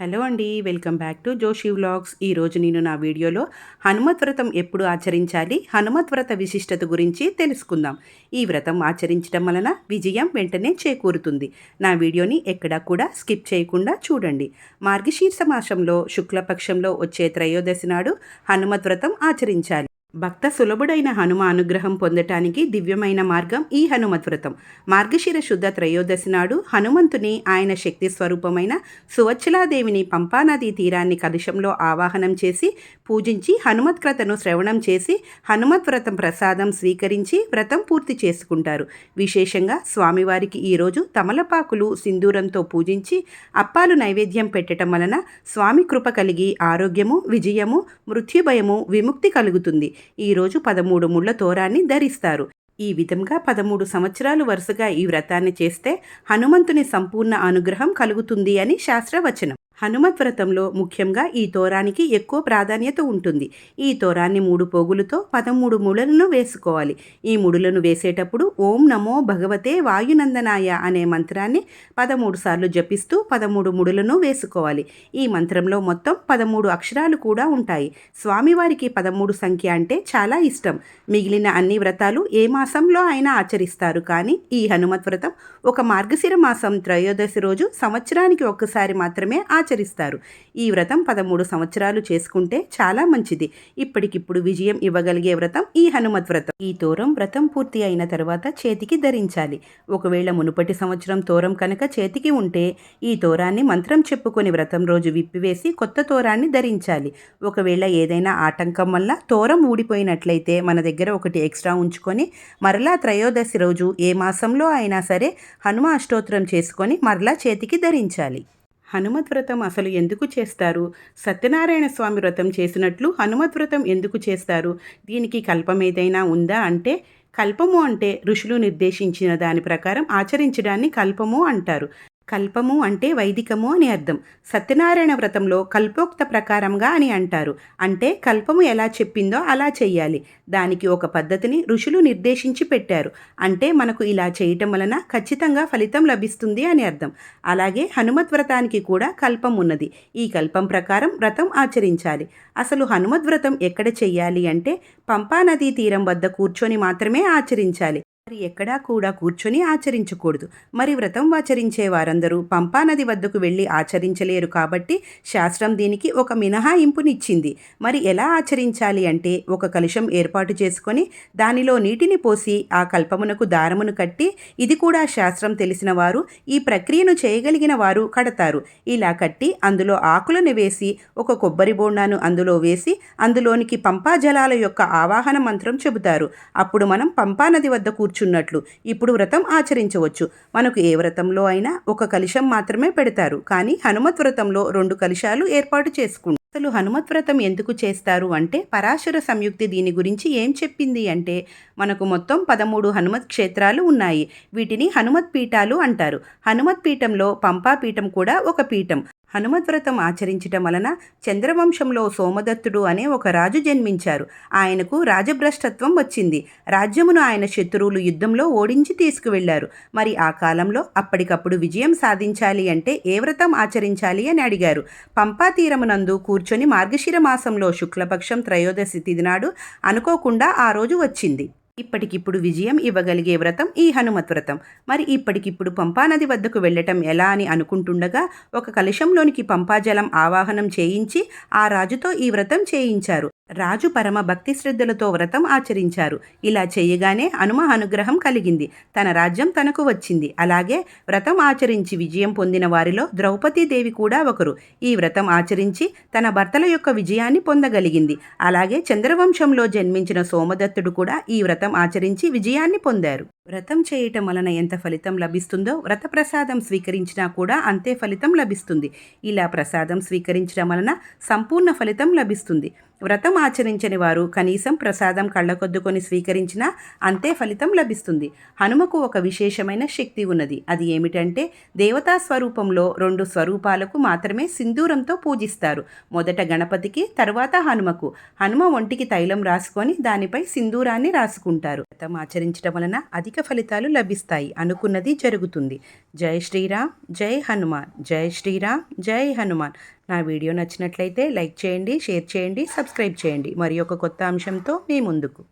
Hello అండి welcome back to Joshi vlogs. ఈరోజు నేను నా వీడియోలో హనుమత్ వ్రతం ఎప్పుడు ఆచరించాలి హనుమత్ వ్రత విశిష్టత గురించి తెలుసుకుందాం. ఈ వ్రతం ఆచరించడం వలన విజయం వెంటనే చేకూరుతుంది. నా వీడియోని ఎక్కడా కూడా స్కిప్ చేయకుండా చూడండి. మార్గశీర్ష మాసంలో శుక్లపక్షంలో వచ్చే త్రయోదశి నాడు హనుమత్ వ్రతం ఆచరించాలి. భక్త సులభుడైన హనుమ అనుగ్రహం పొందటానికి దివ్యమైన మార్గం ఈ హనుమత్ వ్రతం మార్గశిర శుద్ధ త్రయోదశి నాడు హనుమంతుని ఆయన శక్తి స్వరూపమైన సువచ్చలాదేవిని పంపానదీ తీరాన్ని కలుషంలో ఆవాహనం చేసి పూజించి హనుమత్ శ్రవణం చేసి హనుమత్ వ్రతం ప్రసాదం స్వీకరించి వ్రతం పూర్తి చేసుకుంటారు. విశేషంగా స్వామివారికి ఈరోజు తమలపాకులు సింధూరంతో పూజించి అప్పాలు నైవేద్యం పెట్టడం వలన స్వామి కృప కలిగి ఆరోగ్యము విజయము మృత్యుభయము విముక్తి కలుగుతుంది. ఈరోజు పదమూడు ముళ్ళ తోరాన్ని ధరిస్తారు. ఈ విధంగా పదమూడు సంవత్సరాలు వరుసగా ఈ వ్రతాన్ని చేస్తే హనుమంతుని సంపూర్ణ అనుగ్రహం కలుగుతుంది అని శాస్త్రవచనం. హనుమత్ వ్రతంలో ముఖ్యంగా ఈ తోరానికి ఎక్కువ ప్రాధాన్యత ఉంటుంది. ఈ తోరాన్ని మూడు పోగులతో పదమూడు ముడులను వేసుకోవాలి. ఈ ముడులను వేసేటప్పుడు ఓం నమో భగవతే వాయునందనాయ అనే మంత్రాన్ని పదమూడు సార్లు జపిస్తూ పదమూడు ముడులను వేసుకోవాలి. ఈ మంత్రంలో మొత్తం పదమూడు అక్షరాలు కూడా ఉంటాయి. స్వామివారికి పదమూడు సంఖ్య అంటే చాలా ఇష్టం. మిగిలిన అన్ని వ్రతాలు ఏ మాసంలో అయినా ఆచరిస్తారు. కానీ ఈ హనుమత్ వ్రతం ఒక మార్గశిర మాసం త్రయోదశి రోజు సంవత్సరానికి ఒక్కసారి మాత్రమే ఆచరిస్తారు. ఈ వ్రతం పదమూడు సంవత్సరాలు చేసుకుంటే చాలా మంచిది. ఇప్పటికిప్పుడు విజయం ఇవ్వగలిగే వ్రతం ఈ హనుమత్ వ్రతం. ఈ తోరం వ్రతం పూర్తి అయిన తర్వాత చేతికి ధరించాలి. ఒకవేళ మునుపటి సంవత్సరం తోరం కనుక చేతికి ఉంటే ఈ తోరాన్ని మంత్రం చెప్పుకొని వ్రతం రోజు విప్పివేసి కొత్త తోరాన్ని ధరించాలి. ఒకవేళ ఏదైనా ఆటంకం వల్ల తోరం ఊడిపోయినట్లయితే మన దగ్గర ఒకటి ఎక్స్ట్రా ఉంచుకొని మరలా త్రయోదశి రోజు ఏ మాసంలో అయినా సరే హనుమ అష్టోత్తరం చేసుకొని మరలా చేతికి ధరించాలి. హనుమత్ వ్రతం అసలు ఎందుకు చేస్తారు? సత్యనారాయణ స్వామి వ్రతం చేసినట్లు హనుమత్ వ్రతం ఎందుకు చేస్తారు? దీనికి కల్పం ఏదైనా ఉందా అంటే కల్పము అంటే ఋషులు నిర్దేశించిన దాని ప్రకారం ఆచరించడాన్ని కల్పము అంటారు. కల్పము అంటే వైదికము అని అర్థం. సత్యనారాయణ వ్రతంలో కల్పోక్త ప్రకారంగా అని అంటారు. అంటే కల్పము ఎలా చెప్పిందో అలా చెయ్యాలి. దానికి ఒక పద్ధతిని ఋషులు నిర్దేశించి పెట్టారు. అంటే మనకు ఇలా చేయటం వలన ఖచ్చితంగా ఫలితం లభిస్తుంది అని అర్థం. అలాగే హనుమత్ వ్రతానికి కూడా కల్పం ఉన్నది. ఈ కల్పం ప్రకారం వ్రతం ఆచరించాలి. అసలు హనుమద్ వ్రతం ఎక్కడ చెయ్యాలి అంటే పంపా నదీ తీరం వద్ద కూర్చొని మాత్రమే ఆచరించాలి. మరి ఎక్కడా కూడా కూర్చొని ఆచరించకూడదు. మరి వ్రతం ఆచరించే వారందరూ పంపానది వద్దకు వెళ్ళి ఆచరించలేరు కాబట్టి శాస్త్రం దీనికి ఒక మినహాయింపునిచ్చింది. మరి ఎలా ఆచరించాలి అంటే ఒక కలుషం ఏర్పాటు చేసుకొని దానిలో నీటిని పోసి ఆ కల్పమునకు దారమును కట్టి ఇది కూడా శాస్త్రం తెలిసిన వారు ఈ ప్రక్రియను చేయగలిగిన వారు కడతారు. ఇలా కట్టి అందులో ఆకులను వేసి ఒక కొబ్బరి బోండాను అందులో వేసి అందులోనికి పంపా జలాల యొక్క ఆవాహన మంత్రం చెబుతారు. అప్పుడు మనం పంపానది వద్ద కూర్చు కూర్చున్నట్లు. ఇప్పుడు వ్రతం ఆచరించవచ్చు. మనకు ఏ వ్రతంలో అయినా ఒక కలుషం మాత్రమే పెడతారు. కానీ హనుమత్ వ్రతంలో రెండు కలుషాలు ఏర్పాటు చేసుకుంటారు. అసలు హనుమత్ వ్రతం ఎందుకు చేస్తారు అంటే పరాశర సంయుక్తి దీని గురించి ఏం చెప్పింది అంటే మనకు మొత్తం పదమూడు హనుమత్ క్షేత్రాలు ఉన్నాయి. వీటిని హనుమత్ పీఠాలు అంటారు. హనుమత్ పీఠంలో పంపా పీఠం కూడా ఒక పీఠం. హనుమద్వ్రతం ఆచరించటం వలన చంద్రవంశంలో సోమదత్తుడు అనే ఒక రాజు జన్మించారు. ఆయనకు రాజభ్రష్టత్వం వచ్చింది. రాజ్యమును ఆయన శత్రువులు యుద్ధంలో ఓడించి తీసుకువెళ్ళారు. మరి ఆ కాలంలో అప్పటికప్పుడు విజయం సాధించాలి అంటే ఏ వ్రతం ఆచరించాలి అని అడిగారు. పంపా తీరమునందు కూర్చొని మార్గశిర మాసంలో శుక్లపక్షం త్రయోదశి తిదినాడు అనుకోకుండా ఆ రోజు వచ్చింది. ఇప్పటికిప్పుడు విజయం ఇవ్వగలిగే వ్రతం ఈ హనుమత్ వ్రతం. మరి ఇప్పటికిప్పుడు పంపానది వద్దకు వెళ్ళటం ఎలా అని అనుకుంటుండగా ఒక కలశంలోనికి పంపాజలం ఆవాహనం చేయించి ఆ రాజుతో ఈ వ్రతం చేయించారు. రాజు పరమ భక్తి శ్రద్ధలతో వ్రతం ఆచరించారు. ఇలా చేయగానే హనుమ అనుగ్రహం కలిగింది. తన రాజ్యం తనకు వచ్చింది. అలాగే వ్రతం ఆచరించి విజయం పొందిన వారిలో ద్రౌపదీదేవి కూడా ఒకరు. ఈ వ్రతం ఆచరించి తన భర్తల యొక్క విజయాన్ని పొందగలిగింది. అలాగే చంద్రవంశంలో జన్మించిన సోమదత్తుడు కూడా ఈ వ్రతం ఆచరించి విజయాన్ని పొందారు. వ్రతం చేయటం వలన ఎంత ఫలితం లభిస్తుందో వ్రత ప్రసాదం స్వీకరించినా కూడా అంతే ఫలితం లభిస్తుంది. ఇలా ప్రసాదం స్వీకరించడం వలన సంపూర్ణ ఫలితం లభిస్తుంది. వ్రతం ఆచరించని వారు కనీసం ప్రసాదం కళ్ళకొద్దుకొని స్వీకరించినా అంతే ఫలితం లభిస్తుంది. హనుమకు ఒక విశేషమైన శక్తి ఉన్నది. అది ఏమిటంటే దేవతా స్వరూపంలో రెండు స్వరూపాలకు మాత్రమే సింధూరంతో పూజిస్తారు. మొదట గణపతికి తర్వాత హనుమకు. హనుమ ఒంటికి తైలం రాసుకొని దానిపై సింధూరాన్ని రాసుకుంటారు. వ్రతం ఆచరించడం వలన అది అధిక ఫలితాలు లభిస్తాయి. అనుకున్నది జరుగుతుంది. జై శ్రీరామ్ జై హనుమాన్ జై శ్రీరామ్ జై హనుమాన్. నా వీడియో నచ్చినట్లయితే లైక్ చేయండి షేర్ చేయండి సబ్స్క్రైబ్ చేయండి. మరి ఒక కొత్త అంశంతో మీ ముందుకు.